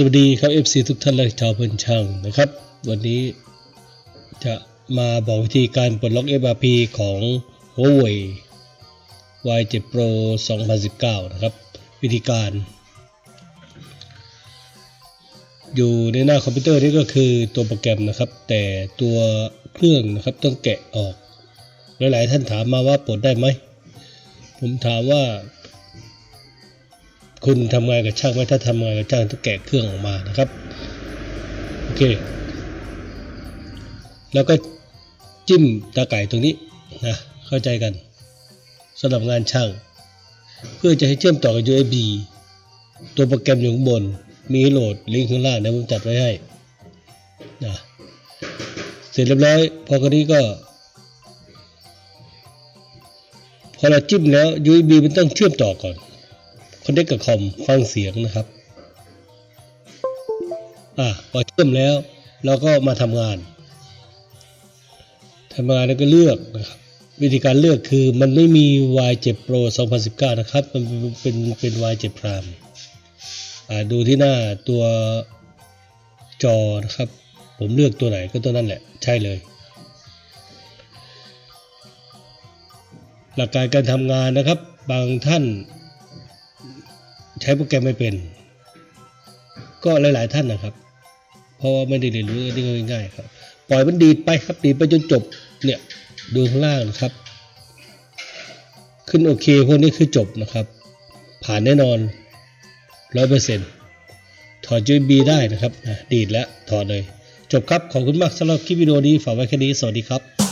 สวัสดีครับ FC ทุกท่านและชาวเพื่อนช่างนะครับ วันนี้จะมาบอกวิธีการปลดล็อก FRP ของ Huawei Y7 Pro 2019 นะครับ วิธีการ อยู่ในหน้าคอมพิวเตอร์นี่ก็คือตัวโปรแกรมนะครับ แต่ตัวเครื่องนะครับต้องแกะออก หลายๆท่านถามมาว่าปลดได้ไหม ผมถามว่า คุณทำงานกับช่างไหมถ้าทำงานกับช่างต้องแกะเครื่องออกมานะครับโอเค แล้วก็จิ้มตาไก่ตรงนี้นะเข้าใจกันสำหรับงานช่าง เพื่อจะให้เชื่อมต่อกับ USB ตัวโปรแกรมอยู่ข้างบน มีโหลดลิงก์ข้างล่างนะผมจัดไว้ให้นะเสร็จเรียบร้อยพอคนนี้ก็พอเราจิ้มแล้ว USB มันต้องเชื่อมต่อก่อน คอนเนคกับคอมฟังเสียงนะครับ อ่าพอเชื่อมแล้ว เราก็มาทำงานทำงานแล้วก็เลือกนะครับวิธีการเลือกคือมันไม่มี Y7 Pro 2019 นะครับ มันเป็นเป็น Y7 Prime อ่าดูที่หน้าตัวจอนะครับ ผมเลือกตัวไหนก็ตัวนั้นแหละ ใช่เลย หลักการการทำงานนะครับ บางท่าน ใช้โปรแกรมไม่เป็น ก็หลาย ๆ ท่านนะครับ เพราะว่าไม่ได้เรียนรู้นี่ง่ายๆครับ ปล่อยมันดีดไปครับดีดไปจนจบเนี่ยดูข้างล่างนะครับ ขึ้นโอเคพวกนี้คือจบนะครับ ผ่านแน่นอนร้อยเปอร์เซ็นต์ถอด USB ได้นะครับดีดแล้วถอดเลย จบครับ ขอบคุณมากสำหรับคลิปวิดีโอนี้ฝากไว้แค่นี้ สวัสดีครับ